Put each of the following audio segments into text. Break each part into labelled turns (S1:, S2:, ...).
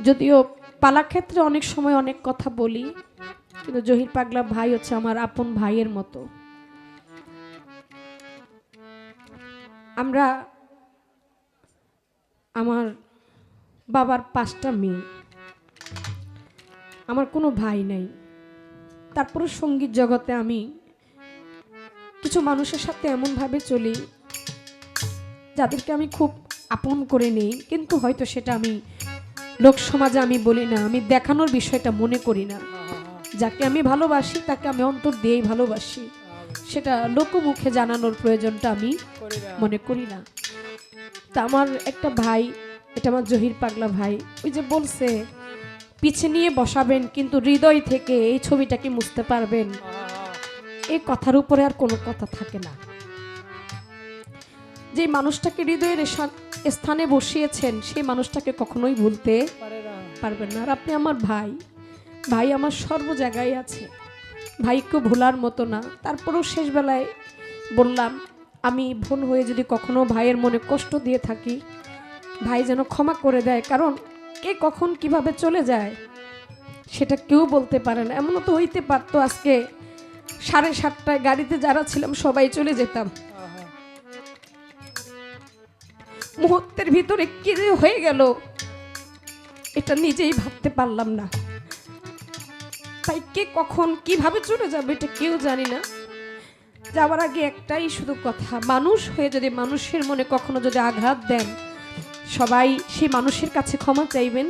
S1: যদিও পালা ক্ষেত্রে অনেক সময় অনেক কথা বলি, কিন্তু জহির পাগলা ভাই হচ্ছে আমার আপন ভাইয়ের মতো। আমরা, আমার বাবার পাঁচটা মেয়ে। আমার কোনো ভাই নাই। তারপরে সংগীত জগতে আমি কিছু মানুষের সাথে এমনভাবে চলি, যাদেরকে আমি খুব আপন করে নেই, কিন্তু হয়তো সেটা আমি লোক সমাজে আমি বলি না, আমি দেখানোর বিষয়টা মনে করি না। যাকে আমি ভালোবাসি, তাকে আমি অন্তর দিয়েই ভালোবাসি। সেটা লোকমুখে জানানোর প্রয়োজনটা আমি মনে করি না। তা আমার একটা ভাই, এটা আমার জহির পাগলা ভাই, ওই যে বলছে, পিছে নিয়ে বসাবেন, কিন্তু হৃদয় থেকে এই ছবিটাকে মুছতে পারবেন। এই কথার উপরে আর কোনো কথা থাকে না। যে মানুষটাকে হৃদয়ের স্থানে বসিয়েছেন, সেই মানুষটাকে কখনোই ভুলতে পারবেন না। আর আপনি আমার ভাই ভাই আমার সর্ব জায়গায় আছে। ভাইকে ভোলার মতো না। তারপরেও শেষবেলায় বললাম, আমি ভুল হয়ে যদি কখনো ভাইয়ের মনে কষ্ট দিয়ে থাকি, ভাই যেন ক্ষমা করে দেয়। কারণ কে কখন কীভাবে চলে যায়, সেটা কেউ বলতে পারে না। এমনও তো হইতে পারতো আজকে সাড়ে সাতটায় গাড়িতে যারা ছিলাম, সবাই চলে যেতাম। মুহূর্তের ভিতরে কি যে হয়ে গেল, এটা নিজেই ভাবতে পারলাম না। তাই কে কখন কীভাবে চলে যাবে এটা কেউ জানি না। যাওয়ার আগে একটাই শুধু কথা, মানুষ হয়ে যদি মানুষের মনে কখনো যদি আঘাত দেন, সবাই সেই মানুষের কাছে ক্ষমা চাইবেন,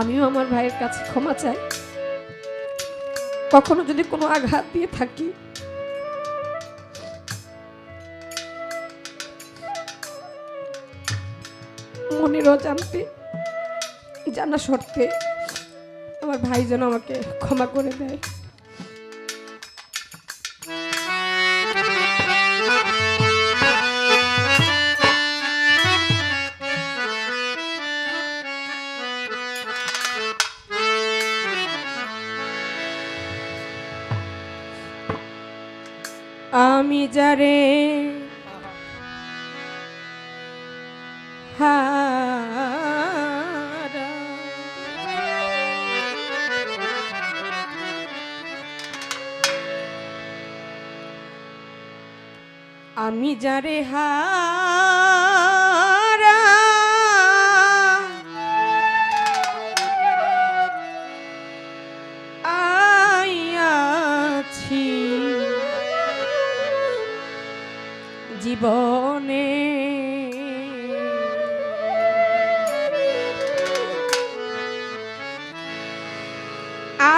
S1: আমিও আমার ভাইয়ের কাছে ক্ষমা চাই। কখনো যদি কোনো আঘাত দিয়ে থাকি মনের অজান্তে জানা শর্তে আমার ভাই যেন আমাকে ক্ষমা করে দেয়। আমি যারে আমি যারে হারা আইয়াছি জীবনে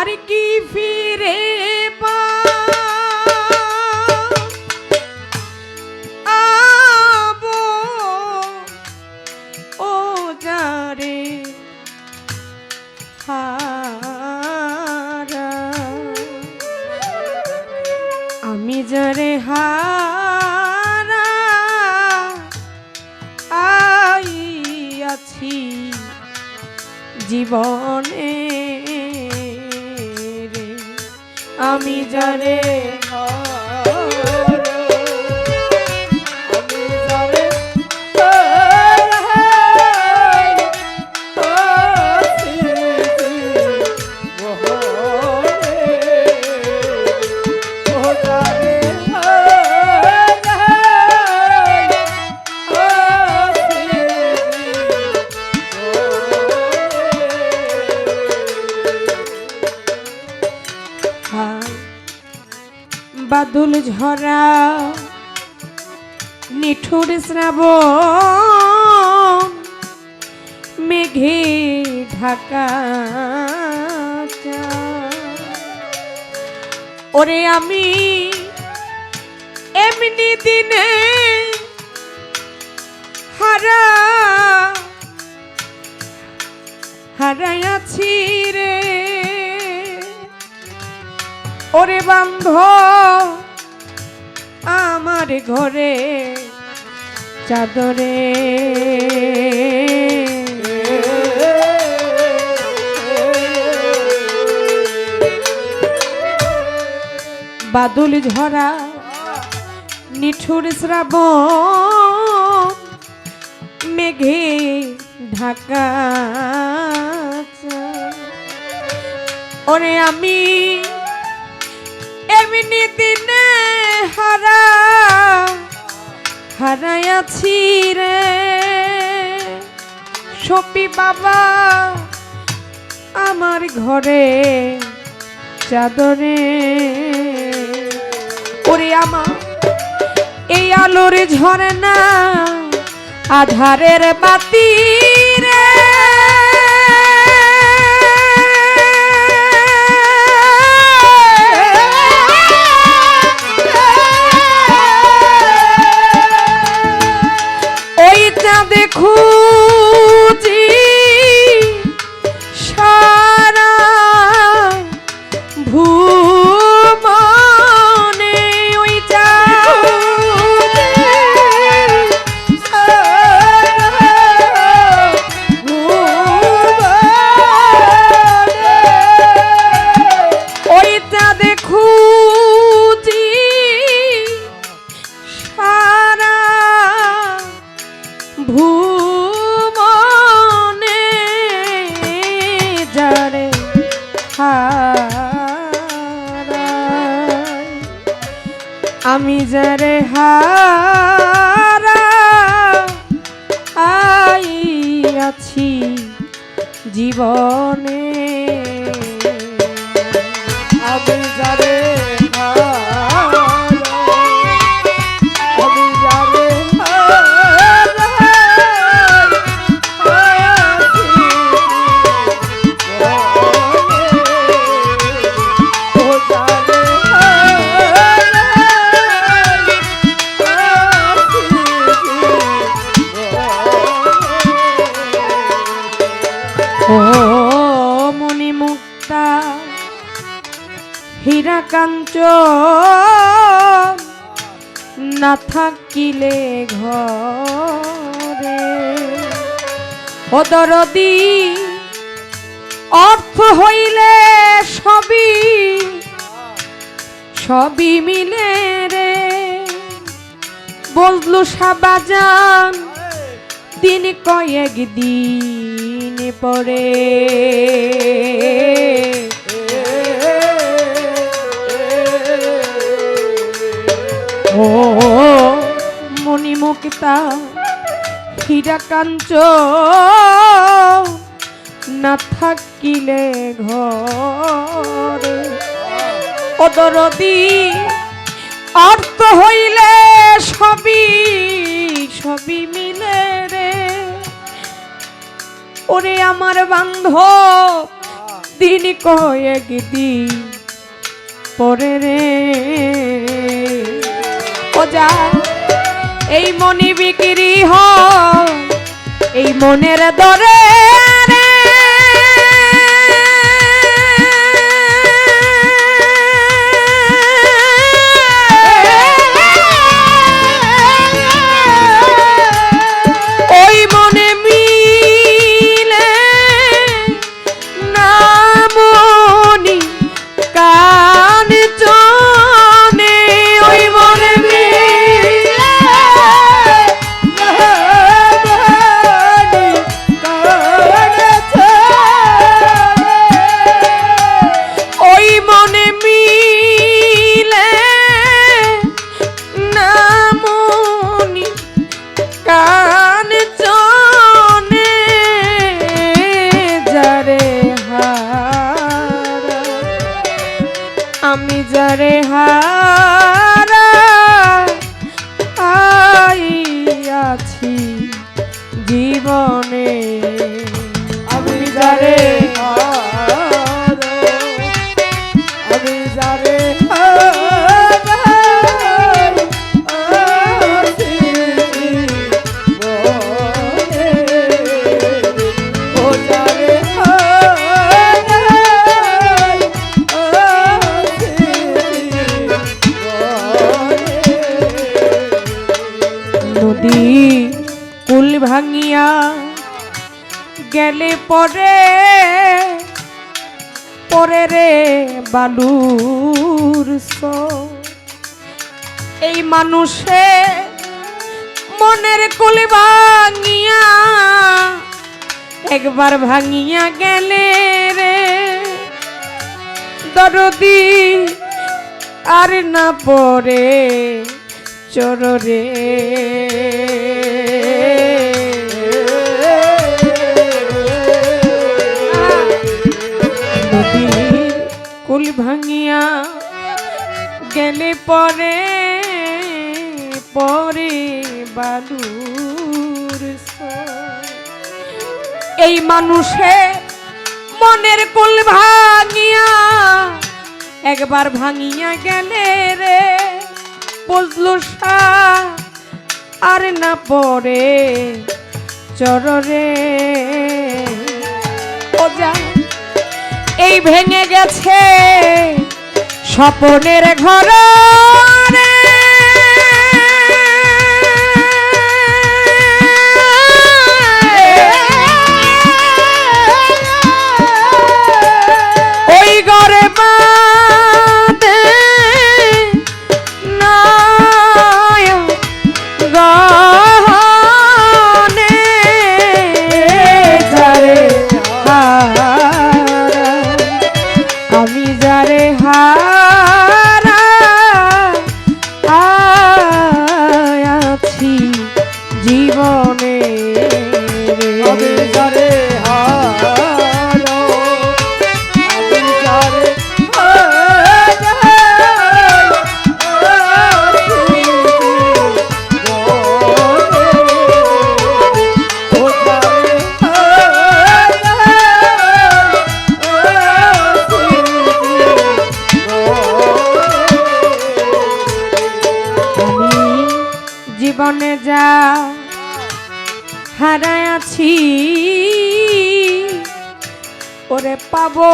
S1: আর কি ফিরে হারা। আমি যারে হারা আইয়াছি জীবনে। আমি যারে ঝরা নিঠুর শ্রাবণ মেঘে ঢাকা ওরে আমি এমনি দিনে হারা হারাইয়াছি রে। ওরে বান্ধ আমার ঘরে চাদরে। বাদুল ঝরা নিঠুর শ্রাবণ মেঘে ঢাকা ওরে আমি এমনি দিনে হারা, হারাইয়াছি রে। সপি বাবা, আমার ঘরে চাদরে। ওরে আমার এই আলোর ঝরে না আধারের বাতি ওইটা দেখুছি ভুবনে যারে হারাই। আমি যারে হারা আই আছি জীবনে না থাকিলে ঘরে। অদরদি অর্থ হইলে সবই সবই মিলে রে। বললু সাবাজান, দিন কয়েক দিন পরে। ও মণিমুক্তা হীরা কাঞ্চ না থাকিলে ঘরে? অদরদি, অর্থ হইলে সবই সবই মিলে রে। ওরে আমার বান্ধব, দিন কয়েক দিন পরে রে। ও যা এই মনি বিক্রি হয় এই মনের দরে। আমি যারে হারা পরে পরে রে বালুর এই মানুষে মনের কুল ভাঙিয়া, একবার ভাঙিয়া গেলে রে দরদি আর না পরে চররে নদীর কুল ভাঙিয়া গেলে পরে পরে স্তর। এই মানুষে মনের কুল ভাঙিয়া একবার ভাঙিয়া গেলে রে বুঝলো আর না পরে চররে ও যা এই ভেঙে গেছে। স্বপনের ঘর। জীবনে
S2: আমি
S1: জীবনে যা হারায় আছি। ওরে পাবো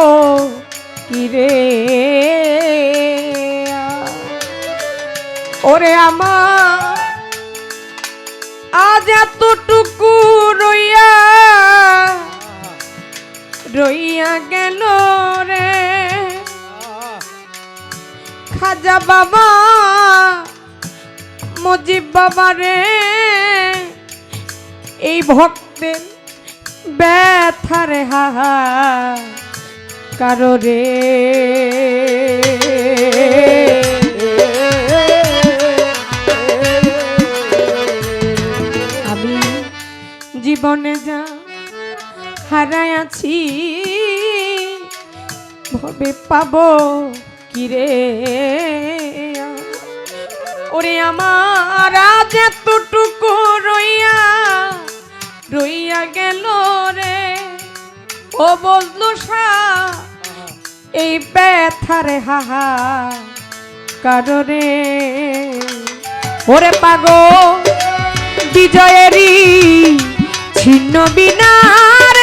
S1: কি রে? ওরে আমার, আজ এতটুকু রইয়া রইয়া গেল রে। খাজা বাবা, মজিব বাবা রে। এই ভক্তের ব্যথারে হাহা কারও রে? আমি জীবনে যা হারাই আছি, ভবে পাবো কিরে ওরে আমার আজ এতটুকু রইয়া গেল রে। ও বজলু এই ব্যথারে হাহা কারণে। ওরে পাগো বিজয়েরই ছিন্ন বিনার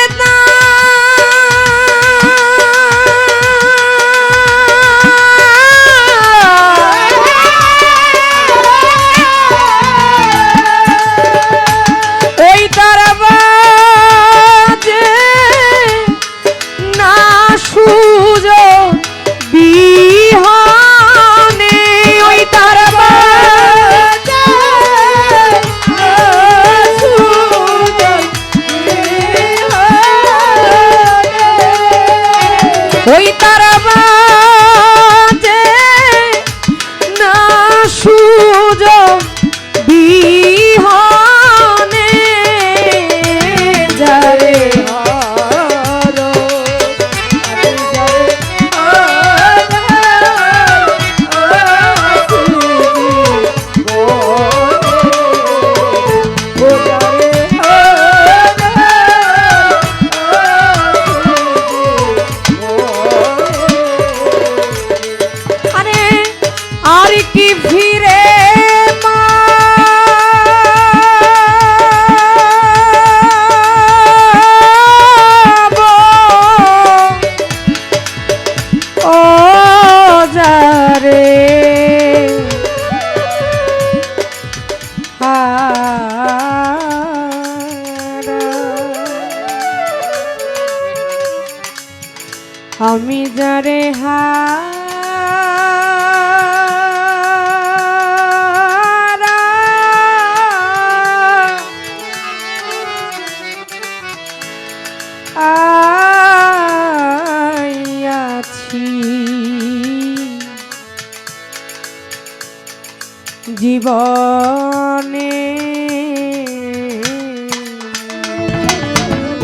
S1: আমি যারে হারা। আছি জীবন